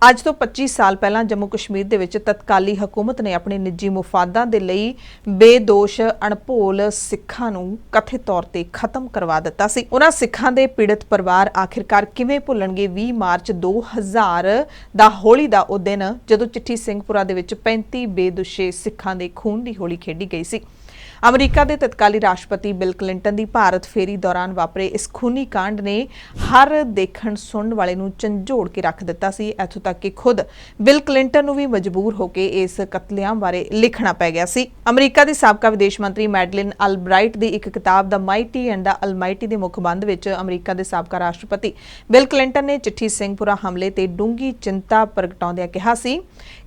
ਅੱਜ ਤੋਂ 25 ਸਾਲ ਪਹਿਲਾਂ ਜੰਮੂ ਕਸ਼ਮੀਰ ਦੇ ਵਿੱਚ ਤਤਕਾਲੀ ਹਕੂਮਤ ਨੇ ਆਪਣੇ ਨਿੱਜੀ ਮੁਫਾਦਾਂ ਦੇ ਲਈ ਬੇਦੋਸ਼, ਅਣਭੋਲ ਸਿੱਖਾਂ ਨੂੰ ਕਥਿਤ ਤੌਰ ਤੇ ਖਤਮ ਕਰਵਾ ਦਿੱਤਾ ਸੀ। ਉਹਨਾਂ ਸਿੱਖਾਂ ਦੇ ਪੀੜਤ ਪਰਿਵਾਰ ਆਖਿਰਕਾਰ ਕਿਵੇਂ ਭੁੱਲਣਗੇ? 20 ਮਾਰਚ 2000 ਦਾ ਹੋਲੀ ਦਾ ਉਹ ਦਿਨ ਜਦੋਂ ਚਿੱਠੀ ਸਿੰਘਪੁਰਾ ਦੇ ਵਿੱਚ 35 ਬੇਦੋਸ਼ੇ ਸਿੱਖਾਂ ਦੇ ਖੂਨ ਦੀ ਹੋਲੀ ਖੇਡੀ ਗਈ ਸੀ। ਅਮਰੀਕਾ ਦੇ ਤਤਕਾਲੀ ਰਾਸ਼ਟਰਪਤੀ ਬਿਲ ਕਲਿੰਟਨ ਦੀ ਭਾਰਤ ਫੇਰੀ ਦੌਰਾਨ ਵਾਪਰੇ ਇਸ ਖੂਨੀ ਕਾਂਡ ਨੇ ਹਰ ਦੇਖਣ ਸੁਣਨ ਵਾਲੇ ਨੂੰ ਝੰਜੋੜ ਕੇ ਰੱਖ ਦਿੱਤਾ ਸੀ। ਇੱਥੋਂ ਤੱਕ ਕਿ ਖੁਦ ਬਿਲ ਕਲਿੰਟਨ ਨੂੰ ਵੀ ਮਜਬੂਰ ਹੋ ਕੇ ਇਸ ਕਤਲੇਆਮ ਬਾਰੇ ਲਿਖਣਾ ਪੈ ਗਿਆ ਸੀ। ਅਮਰੀਕਾ ਦੀ ਸਾਬਕਾ ਵਿਦੇਸ਼ ਮੰਤਰੀ ਮੈਡਲਿਨ ਅਲਬ੍ਰਾਈਟ ਦੀ ਇੱਕ ਕਿਤਾਬ the mighty and the almighty ਦੇ ਮੁੱਖ ਬੰਦ ਵਿੱਚ ਅਮਰੀਕਾ ਦੇ ਸਾਬਕਾ ਰਾਸ਼ਟਰਪਤੀ ਬਿਲ ਕਲਿੰਟਨ ਨੇ ਚਿੱਠੀ ਸਿੰਘਪੁਰਾ ਹਮਲੇ ਤੇ ਡੂੰਗੀ ਚਿੰਤਾ ਪ੍ਰਗਟਾਉਂਦਿਆਂ ਕਿਹਾ ਸੀ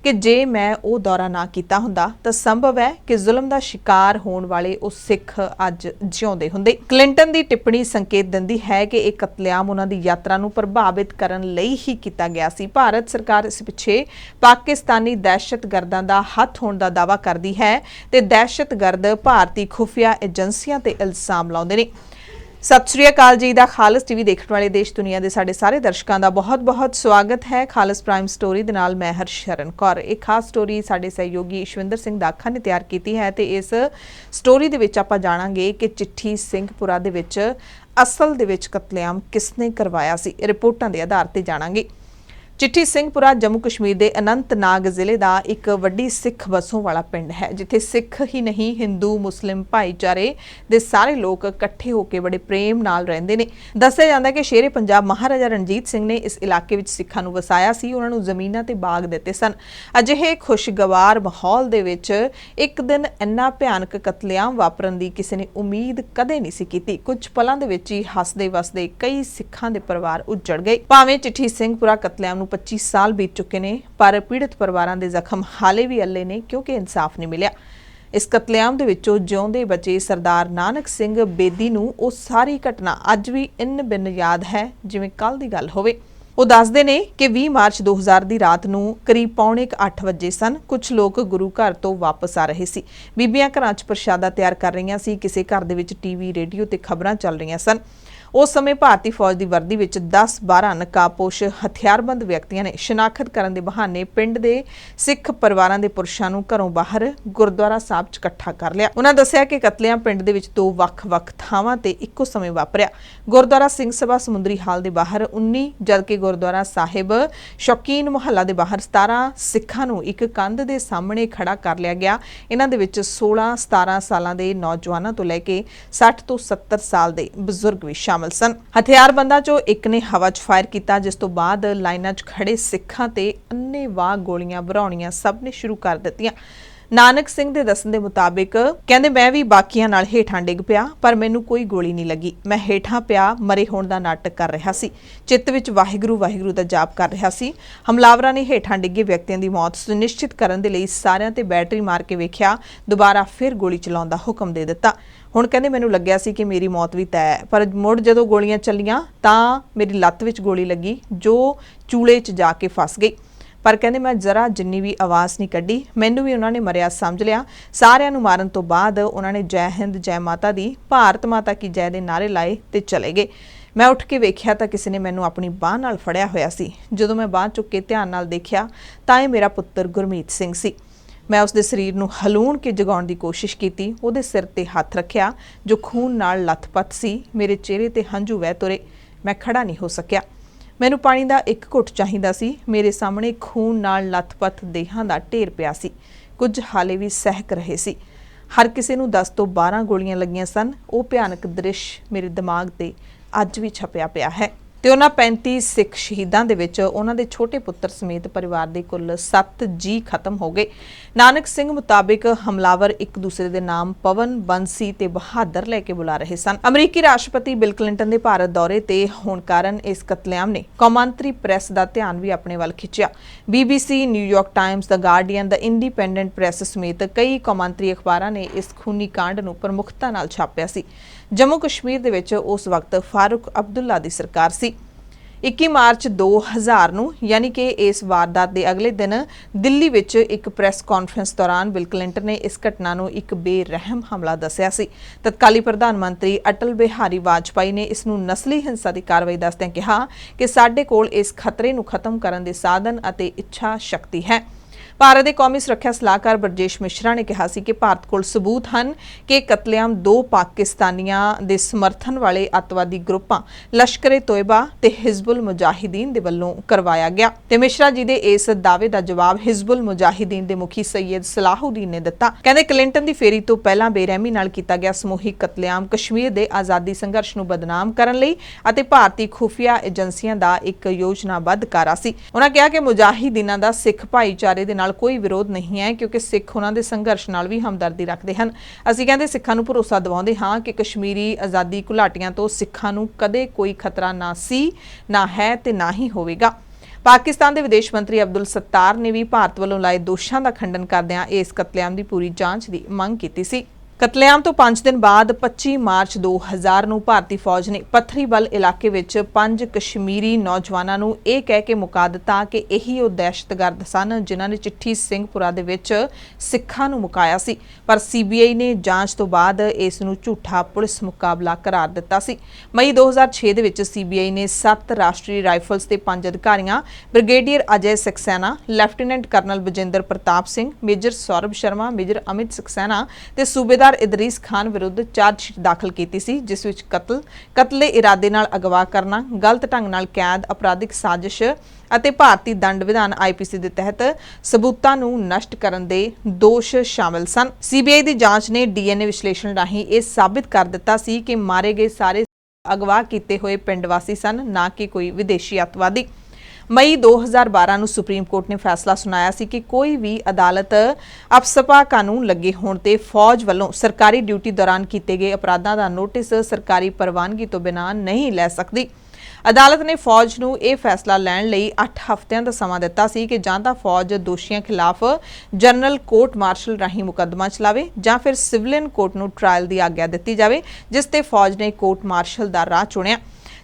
ਕਿ ਜੇ ਮੈਂ ਉਹ ਦੌਰਾ ਨਾ ਕੀਤਾ ਹੁੰਦਾ ਤਾਂ ਸੰਭਵ ਹੈ ਕਿ ਜ਼ੁਲਮ ਦਾ ਸ਼ਿਕਾਰ ਹੋਣ ਵਾਲੇ ਉਹ ਸਿੱਖ ਅੱਜ ਜਿਉਂਦੇ ਹੁੰਦੇ। ਕਲਿੰਟਨ ਦੀ ਟਿੱਪਣੀ ਸੰਕੇਤ ਦਿੰਦੀ ਹੈ ਕਿ ਇਹ ਕਤਲੇਆਮ ਉਹਨਾਂ ਦੀ ਯਾਤਰਾ ਨੂੰ ਪ੍ਰਭਾਵਿਤ ਕਰਨ ਲਈ ਹੀ ਕੀਤਾ ਗਿਆ ਸੀ। ਭਾਰਤ ਸਰਕਾਰ ਇਸ ਪਿੱਛੇ ਪਾਕਿਸਤਾਨੀ ਦਹਿਸ਼ਤਗਰਦਾਂ ਦਾ ਹੱਥ ਹੋਣ ਦਾ ਦਾਅਵਾ ਕਰਦੀ ਹੈ ਤੇ ਦਹਿਸ਼ਤਗਰਦ ਭਾਰਤੀ ਖੁਫੀਆ ਏਜੰਸੀਆਂ ਤੇ ਇਲਜ਼ਾਮ ਲਾਉਂਦੇ ਨੇ। ਸਤਿ ਸ਼੍ਰੀ ਅਕਾਲ ਜੀ ਦਾ ਖਾਲਸ ਟੀਵੀ ਦੇਖਣ ਵਾਲੇ ਦੇਸ਼ ਦੁਨੀਆ ਦੇ ਸਾਡੇ ਸਾਰੇ ਦਰਸ਼ਕਾਂ ਦਾ ਬਹੁਤ-ਬਹੁਤ ਸਵਾਗਤ ਹੈ ਖਾਲਸ ਪ੍ਰਾਈਮ ਸਟੋਰੀ ਦੇ ਨਾਲ ਮੈਂ ਹਰਸ਼ਰਨ ਕੌਰ। ਇਹ ਖਾਸ ਸਟੋਰੀ ਸਾਡੇ ਸਹਿਯੋਗੀ ਇਸ਼ਵਿੰਦਰ ਸਿੰਘ ਦਾਖਾ ਨੇ ਤਿਆਰ ਕੀਤੀ ਹੈ ਤੇ ਇਸ ਸਟੋਰੀ ਦੇ ਵਿੱਚ ਆਪਾਂ ਜਾਣਾਂਗੇ ਕਿ ਚਿੱਠੀ ਸਿੰਘਪੁਰਾ ਦੇ ਵਿੱਚ ਅਸਲ ਦੇ ਵਿੱਚ ਕਤਲੇਆਮ ਕਿਸਨੇ ਕਰਵਾਇਆ ਸੀ। ਰਿਪੋਰਟਾਂ ਦੇ ਆਧਾਰ ਤੇ ਜਾਣਾਂਗੇ। ਚਿੱਠੀ ਸਿੰਘਪੁਰਾ ਜੰਮੂ ਕਸ਼ਮੀਰ ਦੇ ਅਨੰਤਨਾਗ ਜ਼ਿਲ੍ਹੇ ਦਾ ਇੱਕ ਵੱਡੀ ਸਿੱਖ ਵਸੋਂ ਵਾਲਾ ਪਿੰਡ ਹੈ, ਜਿੱਥੇ ਸਿੱਖ ਹੀ ਨਹੀਂ, ਹਿੰਦੂ, ਮੁਸਲਿਮ ਭਾਈਚਾਰੇ ਦੇ ਸਾਰੇ ਲੋਕ ਇਕੱਠੇ ਹੋ ਕੇ ਬੜੇ ਪ੍ਰੇਮ ਨਾਲ ਰਹਿੰਦੇ ਨੇ। ਦੱਸਿਆ ਜਾਂਦਾ ਹੈ ਕਿ ਸ਼ੇਰੇ ਪੰਜਾਬ ਮਹਾਰਾਜਾ ਰਣਜੀਤ ਸਿੰਘ ਨੇ ਇਸ ਇਲਾਕੇ ਵਿੱਚ ਸਿੱਖਾਂ ਨੂੰ ਵਸਾਇਆ ਸੀ, ਉਹਨਾਂ ਨੂੰ ਜ਼ਮੀਨਾਂ ਤੇ ਬਾਗ ਦਿੱਤੇ ਸਨ। ਅਜਿਹੇ ਖੁਸ਼ਗਵਾਰ ਮਾਹੌਲ ਦੇ ਵਿੱਚ ਇੱਕ ਦਿਨ ਇੰਨਾ ਭਿਆਨਕ ਕਤਲੇਆਮ ਵਾਪਰਨ ਦੀ ਕਿਸੇ ਨੇ ਉਮੀਦ ਕਦੇ ਨਹੀਂ ਸੀ ਕੀਤੀ। ਕੁਝ ਪਲਾਂ ਦੇ ਵਿੱਚ ਹੀ ਹੱਸਦੇ ਵਸਦੇ ਕਈ ਸਿੱਖਾਂ ਦੇ ਪਰਿਵਾਰ ਉੱਜੜ ਗਏ। ਭਾਵੇਂ ਚਿੱਠੀ ਸਿੰਘਪੁਰਾ ਕਤਲੇਆਮ ਨੂੰ 25 ਸਾਲ ਬੀਤ ਚੁੱਕੇ ਨੇ, ਪਰ ਪੀੜਤ ਪਰਿਵਾਰਾਂ ਦੇ ਜ਼ਖਮ ਹਾਲੇ ਵੀ ਅੱਲੇ ਨੇ ਕਿਉਂਕਿ ਇਨਸਾਫ ਨਹੀਂ ਮਿਲਿਆ। ਇਸ ਕਤਲੇਆਮ ਦੇ ਵਿੱਚੋਂ ਜਿਉਂਦੇ ਬਚੇ ਸਰਦਾਰ ਨਾਨਕ ਸਿੰਘ ਬੇਦੀ ਨੂੰ ਉਹ ਸਾਰੀ ਘਟਨਾ ਅੱਜ ਵੀ ਇਨ ਬਿਨ ਯਾਦ ਹੈ, ਜਿਵੇਂ ਕੱਲ ਦੀ ਗੱਲ ਹੋਵੇ। ਉਹ ਦੱਸਦੇ ਨੇ ਕਿ 20 ਮਾਰਚ 2000 ਦੀ ਰਾਤ ਨੂੰ ਕਰੀਬ ਪੌਣੇ 8 ਵਜੇ ਸਨ ਕੁਝ ਲੋਕ ਗੁਰੂ ਘਰ ਤੋਂ ਵਾਪਸ ਆ ਰਹੇ ਸੀ। ਬੀਬੀਆਂ ਘਰਾਂ 'ਚ ਪ੍ਰਸ਼ਾਦਾ ਤਿਆਰ ਕਰ ਰਹੀਆਂ ਸੀ, ਕਿਸੇ ਘਰ ਦੇ ਵਿੱਚ ਟੀਵੀ, ਰੇਡੀਓ ਤੇ ਖਬਰਾਂ ਚੱਲ ਰਹੀਆਂ ਸਨ। ਉਸ ਸਮੇਂ ਭਾਰਤੀ ਫੌਜ ਦੀ ਵਰਦੀ ਵਿੱਚ 10-12 ਨਕਾਬਪੋਸ਼ ਹਥਿਆਰਬੰਦ ਵਿਅਕਤੀਆਂ ਨੇ ਸ਼ਨਾਖਤ ਕਰਨ ਦੇ ਬਹਾਨੇ ਪਿੰਡ ਦੇ ਸਿੱਖ ਪਰਿਵਾਰਾਂ ਦੇ ਪੁਰਸ਼ਾਂ ਨੂੰ ਘਰੋਂ ਬਾਹਰ ਗੁਰਦੁਆਰਾ ਸਾਹਿਬ 'ਚ ਇਕੱਠਾ ਕਰ ਲਿਆ। ਉਹਨਾਂ ਦੱਸਿਆ ਕਿ ਕਤਲੇਆਮ ਪਿੰਡ ਦੇ ਵਿੱਚ ਦੋ ਵੱਖ-ਵੱਖ ਥਾਵਾਂ ਤੇ ਇੱਕੋ ਸਮੇਂ ਵਾਪਰਿਆ। ਗੁਰਦੁਆਰਾ ਸਿੰਘ ਸਭਾ ਸਮੁੰਦਰੀ ਹਾਲ ਦੇ ਬਾਹਰ 19 ਜਦਕਿ ਗੁਰਦੁਆਰਾ ਸਾਹਿਬ ਸ਼ੌਕੀਨ ਮੁਹੱਲਾ ਦੇ ਬਾਹਰ 17 ਸਿੱਖਾਂ ਨੂੰ ਇੱਕ ਕੰਧ ਦੇ ਸਾਹਮਣੇ ਖੜਾ ਕਰ ਲਿਆ ਗਿਆ। ਇਹਨਾਂ ਦੇ ਵਿੱਚ 16-17 ਸਾਲਾਂ ਦੇ ਨੌਜਵਾਨਾਂ ਤੋਂ ਲੈ ਕੇ 60 ਤੋਂ 70 ਸਾਲ ਦੇ ਬਜ਼ੁਰਗ ਵੀ ਸ਼ਾਮਲ ਸਨ। ਹਥਿਆਰਬੰਦਾਂ ਚੋਂ ਇੱਕ ਨੇ ਹਵਾ 'ਚ ਫਾਇਰ ਕੀਤਾ, ਜਿਸ ਤੋਂ ਬਾਅਦ ਲਾਈਨਾਂ 'ਚ ਖੜੇ ਸਿੱਖਾਂ ਤੇ ਅੰਨ੍ਹੇਵਾਹ ਗੋਲੀਆਂ ਵਰਾਉਣੀਆਂ ਸਭ ਨੇ ਸ਼ੁਰੂ ਕਰ ਦਿੱਤੀਆਂ। ਨਾਨਕ ਸਿੰਘ ਦੇ ਦੱਸਣ ਦੇ ਮੁਤਾਬਿਕ ਕਹਿੰਦੇ, ਮੈਂ ਵੀ ਬਾਕੀਆਂ ਨਾਲ ਹੇਠਾਂ ਡਿੱਗ ਪਿਆ, ਪਰ ਮੈਨੂੰ ਕੋਈ ਗੋਲੀ ਨਹੀਂ ਲੱਗੀ। ਮੈਂ ਹੇਠਾਂ ਪਿਆ, ਮਰੇ ਹੋਣ ਦਾ ਨਾਟਕ ਕਰ ਰਿਹਾ ਸੀ। ਚਿੱਤ ਵਿੱਚ ਵਾਹਿਗੁਰੂ ਵਾਹਿਗੁਰੂ ਦਾ ਜਾਪ ਕਰ ਰਿਹਾ ਸੀ। ਹਮਲਾਵਰਾਂ ਨੇ ਹੇਠਾਂ ਡਿੱਗੇ ਵਿਅਕਤੀਆਂ ਦੀ ਮੌਤ ਸੁਨਿਸ਼ਚਿਤ ਕਰਨ ਦੇ ਲਈ ਸਾਰਿਆਂ ਤੇ ਬੈਟਰੀ ਮਾਰ ਕੇ ਵੇਖਿਆ, ਦੁਬਾਰਾ ਫਿਰ ਗੋਲੀ ਚਲਾਉਣ ਦਾ ਹੁਕਮ ਦੇ ਦਿੱਤਾ। ਹੁਣ ਕਹਿੰਦੇ, ਮੈਨੂੰ ਲੱਗਿਆ ਸੀ ਕਿ ਮੇਰੀ ਮੌਤ ਵੀ ਤੈਅ ਹੈ, ਪਰ ਮੁੜ ਜਦੋਂ ਗੋਲੀਆਂ ਚੱਲੀਆਂ, ਤਾਂ ਮੇਰੀ ਲੱਤ ਵਿੱਚ ਗੋਲੀ ਲੱਗੀ, ਜੋ ਚੂਲੇ 'ਚ ਜਾ ਕੇ ਫਸ ਗਈ। ਪਰ ਕਹਿੰਦੇ ਮੈਂ ਜ਼ਰਾ ਜਿੰਨੀ ਵੀ ਆਵਾਜ਼ ਨਹੀਂ ਕੱਢੀ, ਮੈਨੂੰ ਵੀ ਉਹਨਾਂ ਨੇ ਮਰਿਆ ਸਮਝ ਲਿਆ। ਸਾਰਿਆਂ ਨੂੰ ਮਾਰਨ ਤੋਂ ਬਾਅਦ ਉਹਨਾਂ ਨੇ ਜੈ ਹਿੰਦ, ਜੈ ਮਾਤਾ ਦੀ, ਭਾਰਤ ਮਾਤਾ ਕੀ ਜੈ ਦੇ ਨਾਰੇ ਲਾਏ ਤੇ ਚਲੇ ਗਏ। ਮੈਂ ਉੱਠ ਕੇ ਵੇਖਿਆ ਤਾਂ ਕਿਸੇ ਨੇ ਮੈਨੂੰ ਆਪਣੀ ਬਾਹ ਨਾਲ ਫੜਿਆ ਹੋਇਆ ਸੀ। ਜਦੋਂ ਮੈਂ ਬਾਹ ਚੁੱਕ ਕੇ ਧਿਆਨ ਨਾਲ ਦੇਖਿਆ, ਤਾਂ ਇਹ ਮੇਰਾ ਪੁੱਤਰ ਗੁਰਮੀਤ ਸਿੰਘ ਸੀ। ਮੈਂ ਉਸ ਦੇ ਸਰੀਰ ਨੂੰ ਹਲੂਣ ਕੇ ਜਗਾਉਣ ਦੀ ਕੋਸ਼ਿਸ਼ ਕੀਤੀ, ਉਹਦੇ ਸਿਰ ਤੇ ਹੱਥ ਰੱਖਿਆ, ਜੋ ਖੂਨ ਨਾਲ ਲੱਥਪੱਥ ਸੀ, ਮੇਰੇ ਚਿਹਰੇ ਤੇ ਹੰਝੂ ਵਹਿ ਤੁਰੇ। ਮੈਂ ਖੜਾ ਨਹੀਂ ਹੋ ਸਕਿਆ। ਮੈਨੂੰ ਪਾਣੀ ਦਾ ਇੱਕ ਘੁੱਟ ਚਾਹੀਦਾ ਸੀ। ਮੇਰੇ ਸਾਹਮਣੇ ਖੂਨ ਨਾਲ ਲੱਥਪੱਥ ਦੇਹਾਂ ਦਾ ਢੇਰ ਪਿਆ ਸੀ। ਕੁਝ ਹਾਲੇ ਵੀ ਸਹਿਕ ਰਹੇ ਸੀ। ਹਰ ਕਿਸੇ ਨੂੰ 10 ਤੋਂ 12 ਗੋਲੀਆਂ ਲੱਗੀਆਂ ਸਨ। ਉਹ ਭਿਆਨਕ ਦ੍ਰਿਸ਼ ਮੇਰੇ ਦਿਮਾਗ ਤੇ ਅੱਜ ਵੀ ਛਪਿਆ ਪਿਆ ਹੈ। ਤੇ ਉਹਨਾਂ 35 ਸਿੱਖ ਸ਼ਹੀਦਾਂ ਦੇ ਵਿੱਚ ਉਹਨਾਂ ਦੇ ਛੋਟੇ ਪੁੱਤਰ ਸਮੇਤ ਪਰਿਵਾਰ ਦੇ ਕੁੱਲ 7 ਜੀ ਖਤਮ ਹੋ ਗਏ। ਨਾਨਕ ਸਿੰਘ ਮੁਤਾਬਿਕ ਹਮਲਾਵਰ ਇੱਕ ਦੂਸਰੇ ਦੇ ਨਾਮ ਪਵਨ, ਬੰਸੀ ਤੇ ਬਹਾਦਰ ਲੈ ਕੇ ਬੁਲਾ ਰਹੇ ਸਨ। ਅਮਰੀਕੀ ਰਾਸ਼ਟਰਪਤੀ ਬਿਲ ਕਲਿੰਟਨ ਦੇ ਭਾਰਤ ਦੌਰੇ ਤੇ ਹੋਣ ਕਾਰਨ ਇਸ ਕਤਲੇਆਮ ਨੇ ਕੌਮਾਂਤਰੀ ਪ੍ਰੈਸ ਦਾ ਧਿਆਨ ਵੀ ਆਪਣੇ ਵੱਲ ਖਿੱਚਿਆ। BBC New York Times, the Guardian, the Independent press ਸਮੇਤ ਕਈ ਕੌਮਾਂਤਰੀ ਅਖਬਾਰਾਂ ਨੇ ਇਸ ਖੂਨੀ ਕਾਂਡ ਨੂੰ ਪ੍ਰਮੁੱਖਤਾ ਨਾਲ ਛਾਪਿਆ ਸੀ। ਜੰਮੂ ਕਸ਼ਮੀਰ ਦੇ ਵਿੱਚ ਉਸ ਵਕਤ ਫਾਰੂਕ ਅਬਦੁੱਲਾ ਦੀ ਸਰਕਾਰ ਸੀ। 21 ਮਾਰਚ 2000 ਨੂੰ, ਯਾਨੀ ਕਿ ਇਸ ਵਾਰਦਾਤ ਦੇ ਅਗਲੇ ਦਿਨ ਦਿੱਲੀ ਵਿੱਚ ਇੱਕ ਪ੍ਰੈਸ ਕਾਨਫਰੰਸ ਦੌਰਾਨ ਬਿਲ ਕਲਿੰਟਨ ਨੇ ਇਸ ਘਟਨਾ ਨੂੰ ਇੱਕ ਬੇਰਹਿਮ ਹਮਲਾ ਦੱਸਿਆ ਸੀ। ਤਤਕਾਲੀ ਪ੍ਰਧਾਨ ਮੰਤਰੀ ਅਟਲ ਬਿਹਾਰੀ ਵਾਜਪਾਈ ਨੇ ਇਸ ਨੂੰ ਨਸਲੀ ਹਿੰਸਾ ਦੀ ਕਾਰਵਾਈ ਦੱਸਦਿਆਂ ਕਿਹਾ ਕਿ ਸਾਡੇ ਕੋਲ ਇਸ ਖਤਰੇ ਨੂੰ ਖਤਮ ਕਰਨ ਦੇ ਸਾਧਨ ਅਤੇ ਇੱਛਾ ਸ਼ਕਤੀ ਹੈ। ਭਾਰਤ ਦੇ ਕੌਮੀ ਸੁਰੱਖਿਆ ਸਲਾਹਕਾਰ ਬਰਜੇਸ਼ ਮਿਸ਼ਰਾ ਨੇ ਕਿਹਾ ਸੀ ਕਿ ਭਾਰਤ ਕੋਲ ਸਬੂਤ ਹਨ ਕਿ ਕਤਲੇਆਮ ਦੋ ਪਾਕਿਸਤਾਨੀਆਂ ਦੇ ਸਮਰਥਨ ਵਾਲੇ ਅੱਤਵਾਦੀ ਗਰੁੱਪਾਂ ਲਸ਼ਕਰ-ਏ ਤੋਇਬਾ ਤੇ ਹਿਜ਼ਬੁਲ ਮੁਜਾਹਿਦੀਨ ਦੇ ਵੱਲੋਂ ਕਰਵਾਇਆ ਗਿਆ। ਤੇ ਮਿਸ਼ਰਾ ਜੀ ਦੇ ਇਸ ਦਾਅਵੇ ਦਾ ਜਵਾਬ ਹਿਜ਼ਬੁਲ ਮੁਜਾਹਿਦੀਨ ਦੇ ਮੁਖੀ ਸੈਯਦ ਸਲਾਹੁਦੀਨ ਨੇ ਦਿੱਤਾ। ਕਹਿੰਦੇ ਕਲਿੰਟਨ ਦੀ ਫੇਰੀ ਤੋਂ ਪਹਿਲਾਂ ਬੇਰਹਿਮੀ ਨਾਲ ਕੀਤਾ ਗਿਆ ਸਮੂਹਿਕ ਕਤਲੇਆਮ ਕਸ਼ਮੀਰ ਦੇ ਆਜ਼ਾਦੀ ਸੰਘਰਸ਼ ਨੂੰ ਬਦਨਾਮ ਕਰਨ ਲਈ ਅਤੇ ਭਾਰਤੀ ਖੁਫੀਆ ਏਜੰਸੀਆਂ ਦਾ ਇੱਕ ਯੋਜਨਾਬੱਧ ਕਾਰਾ ਸੀ। ਉਹਨਾਂ ਕਿਹਾ ਕਿ ਮੁਜਾਹਿਦੀਨਾਂ ਦਾ ਸਿੱਖ ਭਾਈਚਾਰੇ ਦੇ ਨਾਲ ਕੋਈ ਵਿਰੋਧ ਨਹੀਂ ਹੈ, ਕਿਉਂਕਿ ਸਿੱਖ ਉਹਨਾਂ ਦੇ ਸੰਘਰਸ਼ ਨਾਲ ਵੀ ਹਮਦਰਦੀ ਰੱਖਦੇ ਹਨ। ਅਸੀਂ ਕਹਿੰਦੇ ਸਿੱਖਾਂ ਨੂੰ ਭਰੋਸਾ ਦਿਵਾਉਂਦੇ ਹਾਂ ਕਿ ਕਸ਼ਮੀਰੀ ਆਜ਼ਾਦੀ ਘੁਲਾਟੀਆਂ ਤੋਂ ਸਿੱਖਾਂ ਨੂੰ ਕਦੇ ਕੋਈ ਖਤਰਾ ਨਾ ਸੀ, ਨਾ ਹੈ ਤੇ ਨਾ ਹੀ ਹੋਵੇਗਾ। ਪਾਕਿਸਤਾਨ ਦੇ ਵਿਦੇਸ਼ ਮੰਤਰੀ ਅਬਦੁਲ ਸੱਤਾਰ ਨੇ ਵੀ ਭਾਰਤ ਵੱਲੋਂ ਲਾਏ ਦੋਸ਼ਾਂ ਦਾ ਖੰਡਨ ਕਰਦਿਆਂ ਇਸ ਕਤਲੇਆਮ ਦੀ ਪੂਰੀ ਜਾਂਚ ਦੀ ਮੰਗ ਕੀਤੀ ਸੀ। ਕਤਲੇਆਮ ਤੋਂ 5 ਦਿਨ ਬਾਅਦ 25 ਮਾਰਚ 2000 ਨੂੰ ਭਾਰਤੀ ਫੌਜ ਨੇ ਪੱਥਰੀਬਲ ਇਲਾਕੇ ਵਿੱਚ ਪੰਜ ਕਸ਼ਮੀਰੀ ਨੌਜਵਾਨਾਂ ਨੂੰ ਇਹ ਕਹਿ ਕੇ ਮੁਕਾ ਦਿੱਤਾ ਕਿ ਇਹੀ ਉਹ ਦਹਿਸ਼ਤਗਰਦ ਸਨ ਜਿਨ੍ਹਾਂ ਨੇ ਚਿੱਠੀ ਸਿੰਘਪੁਰਾ ਦੇ ਵਿੱਚ ਸਿੱਖਾਂ ਨੂੰ ਮੁਕਾਇਆ ਸੀ। ਪਰ ਸੀਬੀਆਈ ਨੇ ਜਾਂਚ ਤੋਂ ਬਾਅਦ ਇਸ ਨੂੰ ਝੂਠਾ ਪੁਲਿਸ ਮੁਕਾਬਲਾ ਕਰਾਰ ਦਿੱਤਾ ਸੀ। ਮਈ 2006 ਦੇ ਵਿੱਚ ਸੀਬੀਆਈ ਨੇ 7 ਰਾਸ਼ਟਰੀ ਰਾਈਫਲਸ ਦੇ ਪੰਜ ਅਧਿਕਾਰੀਆਂ, brigadier Ajay Saxena, lieutenant colonel Bajinder Pratap Singh, major Saurabh Sharma, major Amit Saxena ਤੇ ਸੂਬੇਦਾਰ ਇਦਰੀਸ ਖਾਨ ਵਿਰੁੱਧ ਚਾਰਜਸ਼ੀਟ ਦਾਖਲ ਕੀਤੀ ਸੀ, ਜਿਸ ਵਿੱਚ ਕਤਲ, ਕਤਲੇ ਇਰਾਦੇ ਨਾਲ ਅਗਵਾ ਕਰਨਾ, ਗਲਤ ਢੰਗ ਨਾਲ ਕੈਦ, ਅਪਰਾਧਿਕ ਸਾਜ਼ਿਸ਼ ਅਤੇ ਭਾਰਤੀ ਦੰਡ ਵਿਧਾਨ ਆਈਪੀਸੀ ਦੇ ਤਹਿਤ ਸਬੂਤਾਂ ਨੂੰ ਨਸ਼ਟ ਕਰਨ ਦੇ ਦੋਸ਼ ਸ਼ਾਮਲ ਸਨ। ਸੀਬੀਆਈ ਦੀ ਜਾਂਚ ਨੇ ਡੀਐਨਏ ਵਿਸ਼ਲੇਸ਼ਣ ਰਾਹੀਂ ਇਹ ਸਾਬਿਤ ਕਰ ਦਿੱਤਾ ਸੀ ਕਿ ਮਾਰੇ ਗਏ ਸਾਰੇ ਅਗਵਾ ਕੀਤੇ ਹੋਏ ਪਿੰਡ ਵਾਸੀ ਸਨ, ਨਾ ਕਿ ਕੋਈ ਵਿਦੇਸ਼ੀ ਅੱਤਵਾਦੀ। ਮਈ 2012 ਨੂੰ ਸੁਪਰੀਮ ਕੋਰਟ ਨੇ ਫੈਸਲਾ ਸੁਣਾਇਆ ਸੀ ਕਿ ਕੋਈ ਵੀ ਅਦਾਲਤ ਅਫਸਪਾ ਕਾਨੂੰਨ ਲੱਗੇ ਹੋਣ ਤੇ ਫੌਜ ਵੱਲੋਂ ਸਰਕਾਰੀ ਡਿਊਟੀ ਦੌਰਾਨ ਕੀਤੇ ਗਏ ਅਪਰਾਧਾਂ ਦਾ ਨੋਟਿਸ ਸਰਕਾਰੀ ਪ੍ਰਵਾਨਗੀ ਤੋਂ ਬਿਨਾਂ ਨਹੀਂ ਲੈ ਸਕਦੀ। ਅਦਾਲਤ ਨੇ ਫੌਜ ਨੂੰ ਇਹ ਫੈਸਲਾ ਲੈਣ ਲਈ 8 ਹਫ਼ਤਿਆਂ ਦਾ ਸਮਾਂ ਦਿੱਤਾ ਸੀ ਕਿ ਜਾਂ ਤਾਂ ਫੌਜ ਦੋਸ਼ੀਆਂ ਖਿਲਾਫ ਜਨਰਲ ਕੋਰਟ ਮਾਰਸ਼ਲ ਰਾਹੀਂ ਮੁਕੱਦਮਾ ਚਲਾਵੇ ਜਾਂ ਫਿਰ ਸਿਵਲੀਅਨ ਕੋਰਟ ਨੂੰ ਟ੍ਰਾਇਲ ਦੀ ਆਗਿਆ ਦਿੱਤੀ ਜਾਵੇ, ਜਿਸ ਤੇ ਫੌਜ ਨੇ ਕੋਰਟ ਮਾਰਸ਼ਲ ਦਾ ਰਾਹ ਚੁਣਿਆ।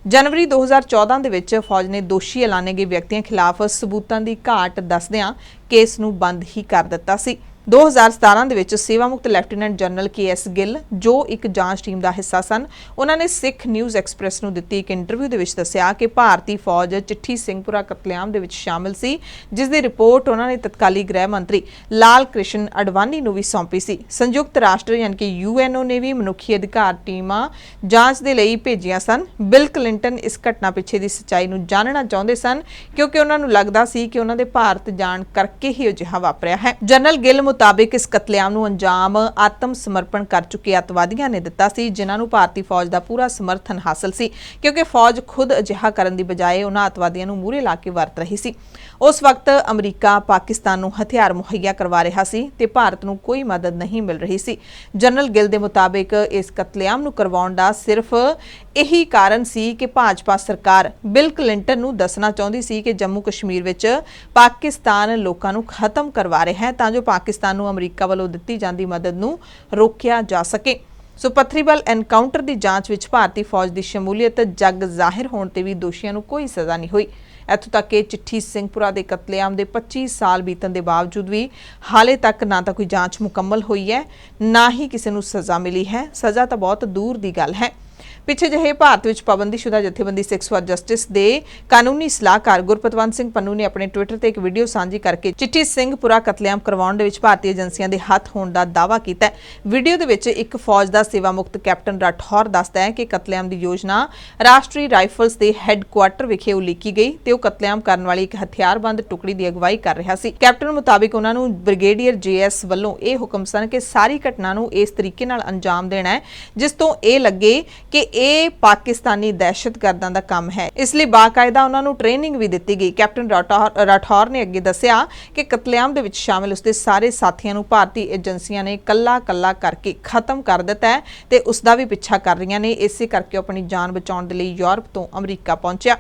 ਜਨਵਰੀ 2014 ਦੇ ਵਿੱਚ ਫੌਜ ਨੇ ਦੋਸ਼ੀ ਐਲਾਨੇ ਗਏ ਵਿਅਕਤੀਆਂ ਖਿਲਾਫ ਸਬੂਤਾਂ ਦੀ ਘਾਟ ਦੱਸਦਿਆਂ ਕੇਸ ਨੂੰ ਬੰਦ ਹੀ ਕਰ ਦਿੱਤਾ ਸੀ। 2017 ਦੇ ਵਿੱਚ ਸੇਵਾ ਮੁਕਤ ਲੈਫਟੀਨੈਂਟ ਜਨਰਲ ਕੇਐਸ ਗਿੱਲ, ਜੋ ਇੱਕ ਜਾਂਚ ਟੀਮ ਦਾ ਹਿੱਸਾ ਸਨ, ਉਹਨਾਂ ਨੇ ਸਿੱਖ ਨਿਊਜ਼ ਐਕਸਪ੍ਰੈਸ ਨੂੰ ਦਿੱਤੀ ਇੱਕ ਇੰਟਰਵਿਊ ਦੇ ਵਿੱਚ ਦੱਸਿਆ ਕਿ ਭਾਰਤੀ ਫੌਜ ਚਿੱਠੀ ਸਿੰਘਪੁਰਾ ਕਤਲੇਆਮ ਦੇ ਵਿੱਚ ਸ਼ਾਮਲ ਸੀ, ਜਿਸ ਦੀ ਰਿਪੋਰਟ ਉਹਨਾਂ ਨੇ ਤਤਕਾਲੀ ਗ੍ਰਹਿ ਮੰਤਰੀ ਲਾਲ ਕ੍ਰਿਸ਼ਨ ਅਡਵਾਨੀ ਨੂੰ ਵੀ ਸੌਂਪੀ ਸੀ। ਸੰਯੁਕਤ ਰਾਸ਼ਟਰ ਯਾਨੀ ਕਿ ਯੂਐਨਓ ਨੇ ਵੀ ਮਨੁੱਖੀ ਅਧਿਕਾਰ ਟੀਮਾਂ ਜਾਂਚ ਦੇ ਲਈ ਭੇਜੀਆਂ ਸਨ। ਬਿਲ ਕਲਿੰਟਨ ਇਸ ਘਟਨਾ ਪਿੱਛੇ ਦੀ ਸੱਚਾਈ ਨੂੰ ਜਾਣਨਾ ਚਾਹੁੰਦੇ ਸਨ, ਕਿਉਂਕਿ ਉਹਨਾਂ ਨੂੰ ਲੱਗਦਾ ਸੀ ਕਿ ਉਹਨਾਂ ਦੇ ਭਾਰਤ ਜਾਣ ਕਰਕੇ ਹੀ ਅਜਿਹਾ ਵਾਪਰਿਆ ਹੈ। ਜਨਰਲ ਗਿੱਲ ਮੁਤਾਬਿਕ ਇਸ ਕਤਲੇਆਮ ਨੂੰ ਅੰਜਾਮ ਆਤਮ ਸਮਰਪਣ ਕਰ ਚੁੱਕੇ ਅਤਵਾਦੀਆਂ ਨੇ ਦਿੱਤਾ ਸੀ, ਜਿਨ੍ਹਾਂ ਨੂੰ ਭਾਰਤੀ ਫੌਜ ਦਾ ਪੂਰਾ ਸਮਰਥਨ ਹਾਸਲ ਸੀ, ਕਿਉਂਕਿ ਫੌਜ ਖੁਦ ਅਜਿਹਾ ਕਰਨ ਦੀ ਬਜਾਏ ਉਹਨਾਂ ਅਤਵਾਦੀਆਂ ਨੂੰ ਮੂਹਰੇ ਲਾ ਕੇ ਵਰਤ ਰਹੀ ਸੀ। ਉਸ ਵਕਤ ਅਮਰੀਕਾ, ਪਾਕਿਸਤਾਨ ਨੂੰ ਹਥਿਆਰ ਮੁਹੱਈਆ ਕਰਵਾ ਰਿਹਾ ਸੀ ਤੇ ਭਾਰਤ ਨੂੰ ਕੋਈ ਮਦਦ ਨਹੀਂ ਮਿਲ ਰਹੀ ਸੀ। ਜਨਰਲ ਗਿੱਲ ਦੇ ਮੁਤਾਬਿਕ ਇਸ ਕਤਲੇਆਮ ਨੂੰ ਕਰਵਾਉਣ ਦਾ ਸਿਰਫ ਇਹੀ ਕਾਰਨ ਸੀ ਕਿ ਭਾਜਪਾ ਸਰਕਾਰ ਬਿਲ ਕਲਿੰਟਨ ਨੂੰ ਦੱਸਣਾ ਚਾਹੁੰਦੀ ਸੀ ਕਿ ਜੰਮੂ ਕਸ਼ਮੀਰ ਵਿੱਚ ਪਾਕਿਸਤਾਨ ਲੋਕਾਂ ਨੂੰ ਖਤਮ ਕਰਵਾ ਰਿਹਾ ਹੈ ਤਾਂ ਜੋ ਪਾਕਿਸਤਾਨ ਨੂੰ ਅਮਰੀਕਾ ਵੱਲੋਂ ਦਿੱਤੀ ਜਾਂਦੀ ਮਦਦ ਨੂੰ ਰੋਕਿਆ ਜਾ ਸਕੇ। ਸੋ ਪਥਰੀਬਲ ਐਨਕਾਊਂਟਰ ਦੀ ਜਾਂਚ ਵਿੱਚ ਭਾਰਤੀ ਫੌਜ ਦੀ ਸ਼ਮੂਲੀਅਤ ਜੱਗ ਜ਼ਾਹਿਰ ਹੋਣ ਤੇ ਵੀ ਦੋਸ਼ੀਆਂ ਨੂੰ ਕੋਈ ਸਜ਼ਾ ਨਹੀਂ ਹੋਈ। ਇੱਥੋਂ ਤੱਕ ਕਿ ਚਿੱਠੀ ਸਿੰਘਪੁਰਾ ਦੇ ਕਤਲੇਆਮ ਦੇ 25 ਸਾਲ ਬੀਤਣ ਦੇ ਬਾਵਜੂਦ ਵੀ ਹਾਲੇ ਤੱਕ ਨਾ ਤਾਂ ਕੋਈ ਜਾਂਚ ਮੁਕੰਮਲ ਹੋਈ ਹੈ, ਨਾ ਹੀ ਕਿਸੇ ਨੂੰ ਸਜ਼ਾ ਮਿਲੀ ਹੈ। ਸਜ਼ਾ ਤਾਂ ਬਹੁਤ ਦੂਰ ਦੀ ਗੱਲ ਹੈ। ਪਿੱਛੇ ਜਿਹੇ ਭਾਰਤ ਵਿੱਚ ਪਾਬੰਦੀਸ਼ੁਦਾ ਜਥੇਬੰਦੀ ਸਿੱਖਸ ਫਾਰ ਜਸਟਿਸ ਦੇ ਕਾਨੂੰਨੀ ਸਲਾਹਕਾਰ ਗੁਰਪਤਵੰਤ ਸਿੰਘ ਪੰਨੂ ਨੇ ਆਪਣੇ ਟਵਿੱਟਰ ਤੇ ਇੱਕ ਵੀਡੀਓ ਸਾਂਝੀ ਕਰਕੇ ਚਿੱਠੀ ਸਿੰਘਪੁਰਾ ਕਤਲੇਆਮ ਕਰਵਾਉਣ ਦੇ ਵਿੱਚ ਭਾਰਤੀ ਏਜੰਸੀਆਂ ਦੇ ਹੱਥ ਹੋਣ ਦਾ ਦਾਅਵਾ ਕੀਤਾ ਵੀਡੀਓ ਦੇ ਵਿੱਚ ਇੱਕ ਫੌਜ ਦਾ ਸੇਵਾ ਮੁਕਤ ਕੈਪਟਨ ਰਾਠੌਰ ਦੱਸਦਾ ਹੈ ਕਿ ਕਤਲੇਆਮ ਦੀ ਯੋਜਨਾ ਰਾਸ਼ਟਰੀ ਰਾਈਫਲਸ ਦੇ ਹੈੱਡਕੁਆਰਟਰ ਵਿਖੇ ਉਲੀਕੀ ਗਈ ਤੇ ਉਹ ਕਤਲੇਆਮ ਕਰਨ ਵਾਲੀ ਇੱਕ ਹਥਿਆਰਬੰਦ ਟੁਕੜੀ ਦੀ ਅਗਵਾਈ ਕਰ ਰਿਹਾ ਸੀ। ਕੈਪਟਨ ਮੁਤਾਬਿਕ ਉਹਨਾਂ ਨੂੰ ਬ੍ਰਿਗੇਡੀਅਰ ਜੇਐਸ ਵੱਲੋਂ ਇਹ ਹੁਕਮ ਸਨ ਕਿ ਸਾਰੀ ਘਟਨਾ ਨੂੰ ਇਸ ਤਰੀਕੇ ਨਾਲ ਅੰਜਾਮ ਦੇਣਾ ਹੈ, ਜਿਸ ਤੋਂ ਇਹ ਲੱਗੇ ਕਿ ਇਹ ਪਾਕਿਸਤਾਨੀ ਦਹਿਸ਼ਤਗਰਦਾਂ ਦਾ ਕੰਮ ਹੈ। ਇਸ ਲਈ ਬਾਕਾਇਦਾ ਉਹਨਾਂ ਨੂੰ ਟ੍ਰੇਨਿੰਗ ਵੀ ਦਿੱਤੀ ਗਈ। ਕੈਪਟਨ ਰਾਠੌਰ ਰਾਠੌਰ ਨੇ ਅੱਗੇ ਦੱਸਿਆ ਕਿ ਕਤਲੇਆਮ ਦੇ ਵਿੱਚ ਸ਼ਾਮਿਲ ਉਸਦੇ ਸਾਰੇ ਸਾਥੀਆਂ ਨੂੰ ਭਾਰਤੀ ਏਜੰਸੀਆਂ ਨੇ ਕੱਲਾ-ਕੱਲਾ ਕਰਕੇ ਖਤਮ ਕਰ ਦਿੱਤਾ ਹੈ ਤੇ ਉਸ ਦਾ ਵੀ ਪਿੱਛਾ ਕਰ ਰਹੀਆਂ ਨੇ। ਇਸੇ ਕਰਕੇ ਉਹ ਆਪਣੀ ਜਾਨ ਬਚਾਉਣ ਦੇ ਲਈ ਯੂਰਪ ਤੋਂ ਅਮਰੀਕਾ ਪਹੁੰਚਿਆ।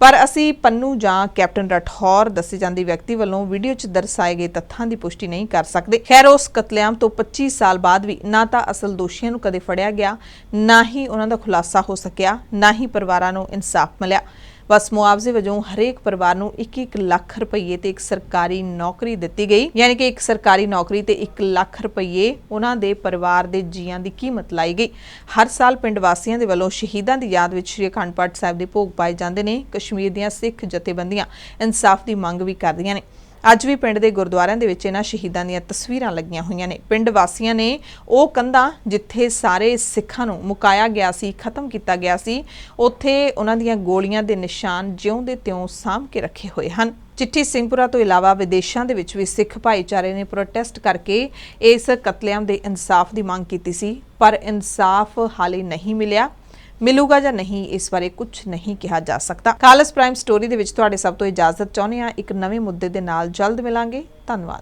ਪਰ ਅਸੀਂ ਪੰਨੂ ਜਾਂ ਕੈਪਟਨ ਰਠੌਰ ਦੱਸੇ ਜਾਂਦੇ ਵਿਅਕਤੀ ਵੱਲੋਂ ਵੀਡੀਓ 'ਚ ਦਰਸਾਏ ਗਏ ਤੱਥਾਂ ਦੀ ਪੁਸ਼ਟੀ ਨਹੀਂ ਕਰ ਸਕਦੇ। ਖੈਰ, ਉਸ ਕਤਲੇਆਮ ਤੋਂ 25 ਸਾਲ ਬਾਅਦ ਵੀ ਨਾ ਤਾਂ ਅਸਲ ਦੋਸ਼ੀਆਂ ਨੂੰ ਕਦੇ ਫੜਿਆ ਗਿਆ, ਨਾ ਹੀ ਉਹਨਾਂ ਦਾ ਖੁਲਾਸਾ ਹੋ ਸਕਿਆ, ਨਾ ਹੀ ਪਰਿਵਾਰਾਂ ਨੂੰ ਇਨਸਾਫ ਮਿਲਿਆ। ਬਸ ਮੁਆਵਜ਼ੇ ਵਜੋਂ ਹਰੇਕ ਪਰਿਵਾਰ ਨੂੰ 1-1 ਲੱਖ ਰੁਪਏ ਤੇ ਇੱਕ ਸਰਕਾਰੀ ਨੌਕਰੀ ਦਿੱਤੀ ਗਈ। ਯਾਨੀ ਕਿ ਇੱਕ ਸਰਕਾਰੀ ਨੌਕਰੀ ਤੇ 1 ਲੱਖ ਰੁਪਏ ਉਹਨਾਂ ਦੇ ਪਰਿਵਾਰ ਦੇ ਜੀਆਂ ਦੀ ਕੀਮਤ ਲਾਈ ਗਈ। ਹਰ ਸਾਲ ਪਿੰਡ ਵਾਸੀਆਂ ਦੇ ਵੱਲੋਂ ਸ਼ਹੀਦਾਂ ਦੀ ਯਾਦ ਵਿੱਚ ਸ੍ਰੀ ਅਖੰਡ ਪਾਠ ਸਾਹਿਬ ਦੇ ਭੋਗ ਪਾਏ ਜਾਂਦੇ ਨੇ। ਕਸ਼ਮੀਰ ਦੀਆਂ ਸਿੱਖ ਜਥੇਬੰਦੀਆਂ ਇਨਸਾਫ ਦੀ ਮੰਗ ਵੀ ਕਰਦੀਆਂ ਨੇ। ਅੱਜ ਵੀ ਪਿੰਡ ਦੇ ਗੁਰਦੁਆਰਿਆਂ ਦੇ ਵਿੱਚ ਇਹਨਾਂ ਸ਼ਹੀਦਾਂ ਦੀਆਂ ਤਸਵੀਰਾਂ ਲੱਗੀਆਂ ਹੋਈਆਂ ਨੇ। ਪਿੰਡ ਵਾਸੀਆਂ ਨੇ ਉਹ ਕੰਧਾਂ ਜਿੱਥੇ ਸਾਰੇ ਸਿੱਖਾਂ ਨੂੰ ਮੁਕਾਇਆ ਗਿਆ ਸੀ, ਖਤਮ ਕੀਤਾ ਗਿਆ ਸੀ, ਉੱਥੇ ਉਹਨਾਂ ਦੀਆਂ ਗੋਲੀਆਂ ਦੇ ਨਿਸ਼ਾਨ ਜਿਉਂ ਦੇ ਤਿਉਂ ਸਾਂਭ ਕੇ ਰੱਖੇ ਹੋਏ ਹਨ। ਚਿੱਠੀ ਸਿੰਘਪੁਰਾ ਤੋਂ ਇਲਾਵਾ ਵਿਦੇਸ਼ਾਂ ਦੇ ਵਿੱਚ ਵੀ ਸਿੱਖ ਭਾਈਚਾਰੇ ਨੇ ਪ੍ਰੋਟੈਸਟ ਕਰਕੇ ਇਸ ਕਤਲੇਆਮ ਦੇ ਇਨਸਾਫ ਦੀ ਮੰਗ ਕੀਤੀ ਸੀ, ਪਰ ਇਨਸਾਫ ਹਾਲੇ ਨਹੀਂ ਮਿਲਿਆ। ਮਿਲੂਗਾ ਜਾਂ ਨਹੀਂ, ਇਸ ਬਾਰੇ ਕੁਝ ਨਹੀਂ ਕਿਹਾ ਜਾ ਸਕਦਾ। ਖਾਲਸ ਪ੍ਰਾਈਮ ਸਟੋਰੀ ਦੇ ਵਿੱਚ ਤੁਹਾਡੇ ਸਭ ਤੋਂ ਇਜਾਜ਼ਤ ਚਾਹੁੰਦੇ ਆ ਇੱਕ ਨਵੇਂ ਮੁੱਦੇ ਦੇ ਨਾਲ ਜਲਦ ਮਿਲਾਂਗੇ। ਧੰਨਵਾਦ।